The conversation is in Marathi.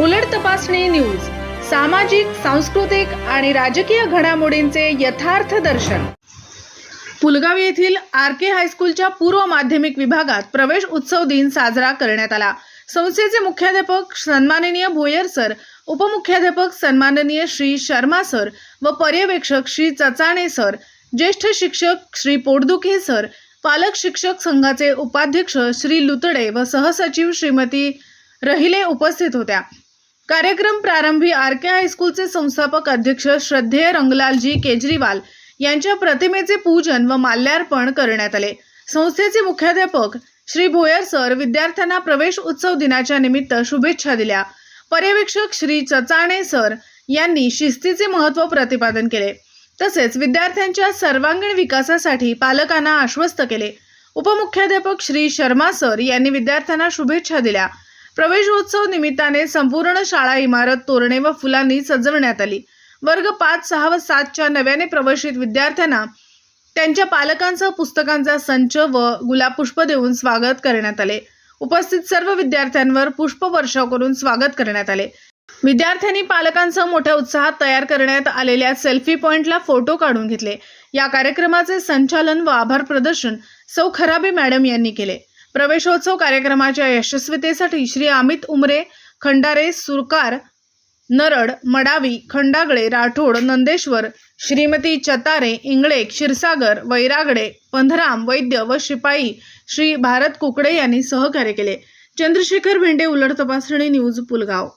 उलट तपासणी न्यूज सामाजिक सांस्कृतिक आणि राजकीय घडामोडींचे यथार्थ दर्शन. पुलगाव येथील आर के हायस्कूलच्या पूर्व माध्यमिक विभागात प्रवेश उत्सव दिन साजरा करण्यात आला. संस्थेचे मुख्याध्यापक सन्माननीय भोयर सर उपमुख्याध्यापक सन्माननीय श्री शर्मा सर व पर्यवेक्षक श्री चचाणे सर ज्येष्ठ शिक्षक श्री पोटदुखे सर पालक शिक्षक संघाचे उपाध्यक्ष श्री लुतडे व सहसचिव श्रीमती रहिले उपस्थित होत्या. कार्यक्रम प्रारंभी आर के हायस्कूलचे संस्थापक अध्यक्ष श्रद्धेय रंगलालजी केजरीवाल यांच्या प्रतिमेचे पूजन व माल्यार्पण करण्यात आले. संस्थेचे मुख्याध्यापक श्री भोयर सर विद्यार्थ्यांना प्रवेश उत्सव दिनाच्या निमित्त शुभेच्छा दिल्या. पर्यवेक्षक श्री चचाणे सर यांनी शिस्तीचे महत्त्व प्रतिपादन केले. तसेच विद्यार्थ्यांच्या सर्वांगीण विकासासाठी पालकांना आश्वस्त केले. उपमुख्याध्यापक श्री शर्मा सर यांनी विद्यार्थ्यांना शुभेच्छा दिल्या. प्रवेशोत्सव निमित्ताने संपूर्ण शाळा इमारत तोरणे व फुलांनी सजवण्यात आली. वर्ग पाच सहा व सातच्या नव्याने प्रवेशित विद्यार्थ्यांना त्यांच्या पालकांसह पुस्तकांचा संच व गुलाब पुष्प देऊन स्वागत करण्यात आले. उपस्थित सर्व विद्यार्थ्यांवर पुष्पवर्षाव करून स्वागत करण्यात आले. विद्यार्थ्यांनी पालकांसह मोठ्या उत्साहात तयार करण्यात आलेल्या सेल्फी पॉइंटला फोटो काढून घेतले. या कार्यक्रमाचे संचालन व आभार प्रदर्शन सौ खराबे मॅडम यांनी केले. प्रवेशोत्सव कार्यक्रमाच्या यशस्वीतेसाठी श्री अमित उमरे खंडारे सुरकार नरड मडावी खंडागळे राठोड नंदेश्वर श्रीमती चतारे इंगळे क्षीरसागर वैरागडे पंधराम वैद्य व शिपाई श्री भारत कुकडे यांनी सहकार्य केले. चंद्रशेखर भेंडे उलट तपासणी न्यूज पुलगाव.